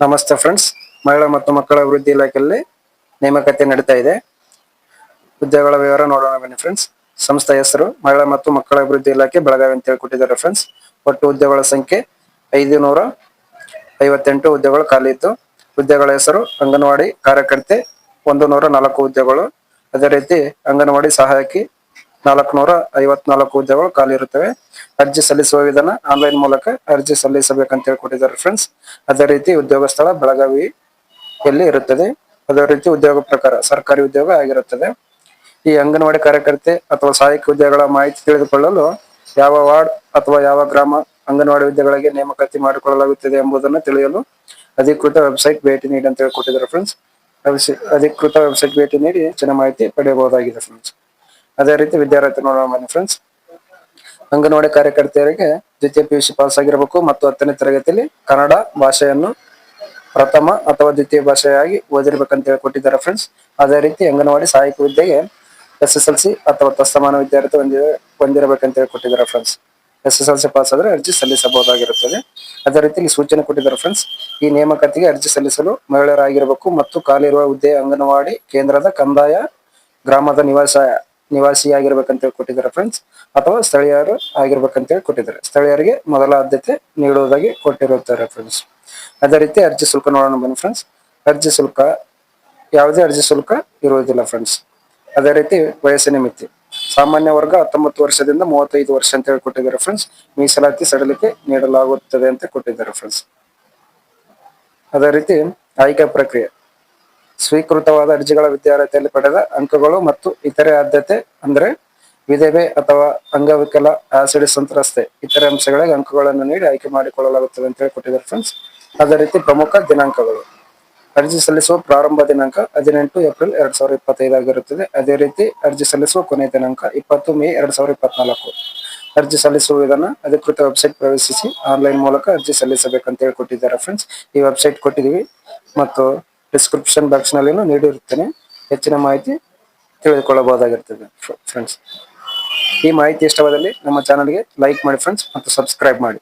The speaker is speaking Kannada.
ನಮಸ್ತೆ ಫ್ರೆಂಡ್ಸ್ ಮಹಿಳಾ ಮತ್ತು ಮಕ್ಕಳ ಅಭಿವೃದ್ಧಿ ಇಲಾಖೆಯಲ್ಲಿ ನೇಮಕಾತಿ ನಡೀತಾ ಇದೆ. ಹುದ್ದೆಗಳ ವಿವರ ನೋಡೋಣ ಬನ್ನಿ ಫ್ರೆಂಡ್ಸ್ ಸಂಸ್ಥೆಯ ಹೆಸರು ಮಹಿಳಾ ಮತ್ತು ಮಕ್ಕಳ ಅಭಿವೃದ್ಧಿ ಇಲಾಖೆ ಬೆಳಗಾವಿ ಅಂತ ಹೇಳ್ಕೊಟ್ಟಿದ್ದಾರೆ ಫ್ರೆಂಡ್ಸ್ ಒಟ್ಟು ಹುದ್ದೆಗಳ ಸಂಖ್ಯೆ ಐದು ನೂರ ಐವತ್ತೆಂಟು ಹುದ್ದೆಗಳು ಖಾಲಿ ಇತ್ತು. ಹುದ್ದೆಗಳ ಹೆಸರು ಅಂಗನವಾಡಿ ಕಾರ್ಯಕರ್ತೆ ಒಂದು ನೂರ ನಾಲ್ಕು ಹುದ್ದೆಗಳು ಅದೇ ರೀತಿ ಅಂಗನವಾಡಿ ಸಹಾಯಕಿ ನಾಲ್ಕುನೂರ ಐವತ್ನಾಲ್ಕು ಹುದ್ದೆಗಳು ಖಾಲಿ ಇರುತ್ತವೆ. ಅರ್ಜಿ ಸಲ್ಲಿಸುವ ವಿಧಾನ ಆನ್ಲೈನ್ ಮೂಲಕ ಅರ್ಜಿ ಸಲ್ಲಿಸಬೇಕಂತ ಹೇಳ್ಕೊಟ್ಟಿದ್ದಾರೆ ಫ್ರೆಂಡ್ಸ್ ಅದೇ ರೀತಿ ಉದ್ಯೋಗ ಸ್ಥಳ ಬೆಳಗಾವಿ ಎಲ್ಲಿ ಇರುತ್ತದೆ. ಅದೇ ರೀತಿ ಉದ್ಯೋಗ ಪ್ರಕಾರ ಸರ್ಕಾರಿ ಉದ್ಯೋಗ ಆಗಿರುತ್ತದೆ. ಈ ಅಂಗನವಾಡಿ ಕಾರ್ಯಕರ್ತೆ ಅಥವಾ ಸಹಾಯಕ ಹುದ್ದೆಗಳ ಮಾಹಿತಿ ತಿಳಿದುಕೊಳ್ಳಲು ಯಾವ ವಾರ್ಡ್ ಅಥವಾ ಯಾವ ಗ್ರಾಮ ಅಂಗನವಾಡಿ ಹುದ್ದೆಗಳಿಗೆ ನೇಮಕಾತಿ ಮಾಡಿಕೊಳ್ಳಲಾಗುತ್ತದೆ ಎಂಬುದನ್ನು ತಿಳಿಯಲು ಅಧಿಕೃತ ವೆಬ್ಸೈಟ್ ಭೇಟಿ ನೀಡಿ ಅಂತ ಹೇಳ್ಕೊಟ್ಟಿದ್ದಾರೆ ಫ್ರೆಂಡ್ಸ್ ಅಧಿಕೃತ ವೆಬ್ಸೈಟ್ ಭೇಟಿ ನೀಡಿ ಹೆಚ್ಚಿನ ಮಾಹಿತಿ ಪಡೆಯಬಹುದಾಗಿದೆ ಫ್ರೆಂಡ್ಸ್ ಅದೇ ರೀತಿ ವಿದ್ಯಾರ್ಥಿ ನೋಡೋಣ ಫ್ರೆಂಡ್ಸ್ ಅಂಗನವಾಡಿ ಕಾರ್ಯಕರ್ತೆಯರಿಗೆ ದ್ವಿತೀಯ ಪಿ ಯು ಸಿ ಪಾಸ್ ಆಗಿರಬೇಕು ಮತ್ತು ಹತ್ತನೇ ತರಗತಿಯಲ್ಲಿ ಕನ್ನಡ ಭಾಷೆಯನ್ನು ಪ್ರಥಮ ಅಥವಾ ದ್ವಿತೀಯ ಭಾಷೆಯಾಗಿ ಓದಿರ್ಬೇಕಂತ ಹೇಳಿ ಕೊಟ್ಟಿದ್ದಾರೆ ಫ್ರೆಂಡ್ಸ್ ಅದೇ ರೀತಿ ಅಂಗನವಾಡಿ ಸಹಾಯಕ ವಿದ್ಯೆಗೆ ಎಸ್ ಎಸ್ ಎಲ್ ಸಿ ಅಥವಾ ತಸ್ತಮಾನ ವಿದ್ಯಾರ್ಥಿ ಹೊಂದಿ ಹೊಂದಿರಬೇಕಂತ ಹೇಳಿ ಕೊಟ್ಟಿದ್ದಾರೆ friends S S L C pass ಆದ್ರೆ ಅರ್ಜಿ ಸಲ್ಲಿಸಬಹುದಾಗಿರುತ್ತದೆ. ಅದೇ ರೀತಿ ಸೂಚನೆ ಕೊಟ್ಟಿದ್ದಾರೆ ಫ್ರೆಂಡ್ಸ್ ಈ ನೇಮಕಾತಿಗೆ ಅರ್ಜಿ ಸಲ್ಲಿಸಲು ಮಹಿಳೆಯರಾಗಿರಬೇಕು ಮತ್ತು ಖಾಲಿರುವ ಹುದ್ದೆ ಅಂಗನವಾಡಿ ಕೇಂದ್ರದ ಕಂದಾಯ ಗ್ರಾಮದ ನಿವಾಸ ನಿವಾಸಿಯಾಗಿರ್ಬೇಕಂತ ಹೇಳಿ ಕೊಟ್ಟಿದ್ದಾರೆ ಫ್ರೆಂಡ್ಸ್ ಅಥವಾ ಸ್ಥಳೀಯರು ಆಗಿರ್ಬೇಕಂತ ಹೇಳಿ ಕೊಟ್ಟಿದ್ದಾರೆ. ಸ್ಥಳೀಯರಿಗೆ ಮೊದಲ ಆದ್ಯತೆ ನೀಡುವುದಾಗಿ ಕೊಟ್ಟಿರುತ್ತಾರೆ ಫ್ರೆಂಡ್ಸ್ ಅದೇ ರೀತಿ ಅರ್ಜಿ ಶುಲ್ಕ ನೋಡೋಣ ಬನ್ನಿ ಫ್ರೆಂಡ್ಸ್ ಅರ್ಜಿ ಶುಲ್ಕ, ಯಾವುದೇ ಅರ್ಜಿ ಶುಲ್ಕ ಇರುವುದಿಲ್ಲ ಫ್ರೆಂಡ್ಸ್ ಅದೇ ರೀತಿ ವಯಸ್ಸಿನ ಮಿತಿ. ಸಾಮಾನ್ಯ ವರ್ಗ ಹತ್ತೊಂಬತ್ತು ವರ್ಷದಿಂದ ಮೂವತ್ತೈದು ವರ್ಷ ಅಂತ ಹೇಳಿ ಕೊಟ್ಟಿದ್ದಾರೆ ಫ್ರೆಂಡ್ಸ್ ಮೀಸಲಾತಿ ಸಡಲಿಕೆ ನೀಡಲಾಗುತ್ತದೆ ಅಂತ ಕೊಟ್ಟಿದ್ದಾರೆ ಫ್ರೆಂಡ್ಸ್ ಅದೇ ರೀತಿ ಆಯ್ಕೆ ಪ್ರಕ್ರಿಯೆ. ಸ್ವೀಕೃತವಾದ ಅರ್ಜಿಗಳ ವಿದ್ಯಾರ್ಹತೆಯಲ್ಲಿ ಪಡೆದ ಅಂಕಗಳು ಮತ್ತು ಇತರೆ ಆದ್ಯತೆ ಅಂದ್ರೆ ವಿಧವೆ ಅಥವಾ ಅಂಗವಿಕಲ ಆಸಿಡ್ ಸಂತ್ರಸ್ತೆ, ಇತರೆ ಅಂಶಗಳಿಗೆ ಅಂಕಗಳನ್ನು ನೀಡಿ ಆಯ್ಕೆ ಮಾಡಿಕೊಳ್ಳಲಾಗುತ್ತದೆ ಅಂತ ಹೇಳಿ ಕೊಟ್ಟಿದ್ದಾರೆ ಫ್ರೆಂಡ್ಸ್ ಅದೇ ರೀತಿ ಪ್ರಮುಖ ದಿನಾಂಕಗಳು. ಅರ್ಜಿ ಸಲ್ಲಿಸುವ ಪ್ರಾರಂಭ ದಿನಾಂಕ ಹದಿನೆಂಟು ಏಪ್ರಿಲ್ ಎರಡ್ ಸಾವಿರದ ಇಪ್ಪತ್ತೈದು ಆಗಿರುತ್ತದೆ. ಅದೇ ರೀತಿ ಅರ್ಜಿ ಸಲ್ಲಿಸುವ ಕೊನೆಯ ದಿನಾಂಕ ಇಪ್ಪತ್ತು ಮೇ ಎರಡ್ ಸಾವಿರದ ಇಪ್ಪತ್ನಾಲ್ಕು. ಅರ್ಜಿ ಸಲ್ಲಿಸುವ ವಿಧಾನ ಅಧಿಕೃತ ವೆಬ್ಸೈಟ್ ಪ್ರವೇಶಿಸಿ ಆನ್ಲೈನ್ ಮೂಲಕ ಅರ್ಜಿ ಸಲ್ಲಿಸಬೇಕಂತ ಹೇಳಿ ಕೊಟ್ಟಿದ್ದಾರೆ ಫ್ರೆಂಡ್ಸ್ ಈ ವೆಬ್ಸೈಟ್ ಕೊಟ್ಟಿದ್ದೀವಿ ಮತ್ತು ಡಿಸ್ಕ್ರಿಪ್ಷನ್ ಬಾಕ್ಸ್ನಲ್ಲಿ ನೀಡಿರುತ್ತೇನೆ. ಹೆಚ್ಚಿನ ಮಾಹಿತಿ ತಿಳಿದುಕೊಳ್ಳಬಹುದಾಗಿರ್ತದೆ ಫ್ರೆಂಡ್ಸ್. ಈ ಮಾಹಿತಿ ಇಷ್ಟವಾದಲ್ಲಿ ನಮ್ಮ ಚಾನಲ್ಗೆ ಲೈಕ್ ಮಾಡಿ ಫ್ರೆಂಡ್ಸ್ ಮತ್ತು ಸಬ್ಸ್ಕ್ರೈಬ್ ಮಾಡಿ.